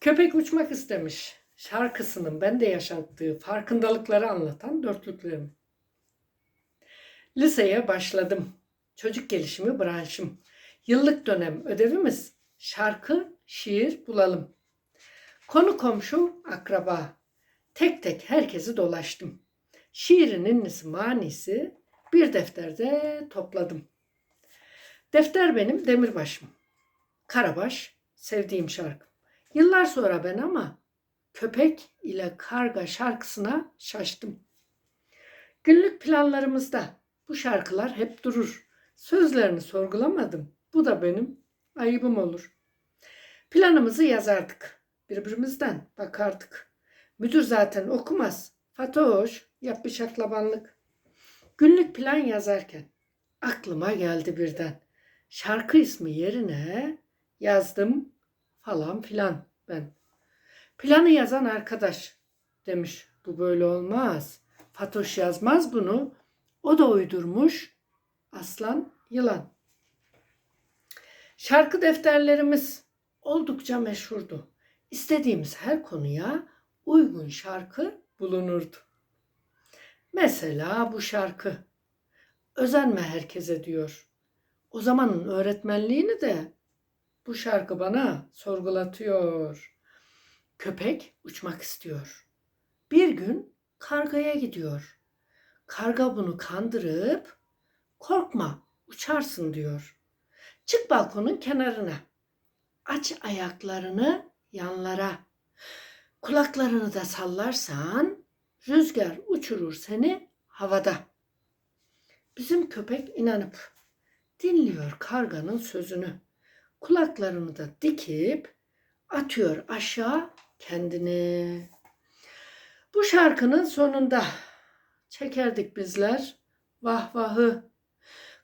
Köpek uçmak istemiş. Şarkısının bende yaşattığı farkındalıkları anlatan dörtlüklerim. Liseye başladım. Çocuk gelişimi branşım. Yıllık dönem ödevimiz şarkı, şiir bulalım. Konu komşu, akraba. Tek tek herkesi dolaştım. Şiirin innisi manisi bir defterde topladım. Defter benim demirbaşım. Karabaş sevdiğim şarkı. Yıllar sonra ben ama köpek ile karga şarkısına şaştım. Günlük planlarımızda bu şarkılar hep durur. Sözlerini sorgulamadım. Bu da benim ayıbım olur. Planımızı yazardık. Birbirimizden bakardık. Müdür zaten okumaz. Fatoş, yap bir şaklabanlık. Günlük plan yazarken aklıma geldi birden. Şarkı ismi yerine yazdım falan filan ben. Planı yazan arkadaş demiş. Bu böyle olmaz. Fatoş yazmaz bunu. O da uydurmuş. Aslan yılan. Şarkı defterlerimiz oldukça meşhurdu. İstediğimiz her konuya uygun şarkı bulunurdu. Mesela bu şarkı. Özenme herkese diyor. O zamanın öğretmenliğini de bu şarkı bana sorgulatıyor. Köpek uçmak istiyor. Bir gün kargaya gidiyor. Karga bunu kandırıp korkma uçarsın diyor. Çık balkonun kenarına. Aç ayaklarını yanlara. Kulaklarını da sallarsan rüzgar uçurur seni havada. Bizim köpek inanıp dinliyor karganın sözünü. Kulaklarını da dikip atıyor aşağı kendini. Bu şarkının sonunda çekerdik bizler vah vahı.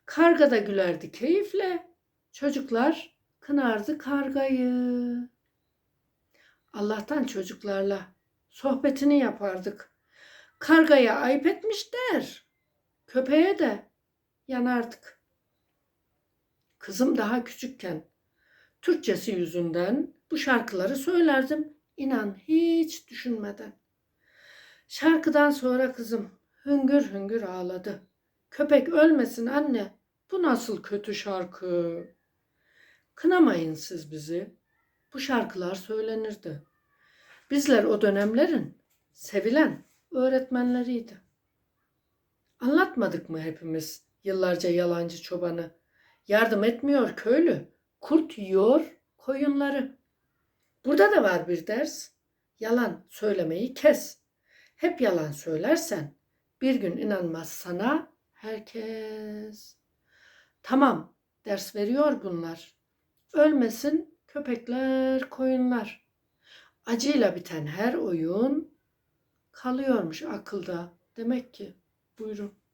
Karga da gülerdi keyifle. Çocuklar kınardı kargayı. Allah'tan çocuklarla sohbetini yapardık. Kargaya ayıp etmiş der. Köpeğe de yanardık. Kızım daha küçükken Türkçesi yüzünden bu şarkıları söylerdim. İnan hiç düşünmeden. Şarkıdan sonra kızım hüngür hüngür ağladı. Köpek ölmesin anne. Bu nasıl kötü şarkı? Kınamayın siz bizi. Bu şarkılar söylenirdi. Bizler o dönemlerin sevilen öğretmenleriydi. Anlatmadık mı hepimiz yıllarca yalancı çobanı? Yardım etmiyor köylü. Kurt yiyor koyunları. Burada da var bir ders. Yalan söylemeyi kes. Hep yalan söylersen bir gün inanmaz sana herkes. Tamam ders veriyor bunlar. Ölmesin köpekler, koyunlar. Acıyla biten her oyun kalıyormuş akılda. Demek ki buyurun.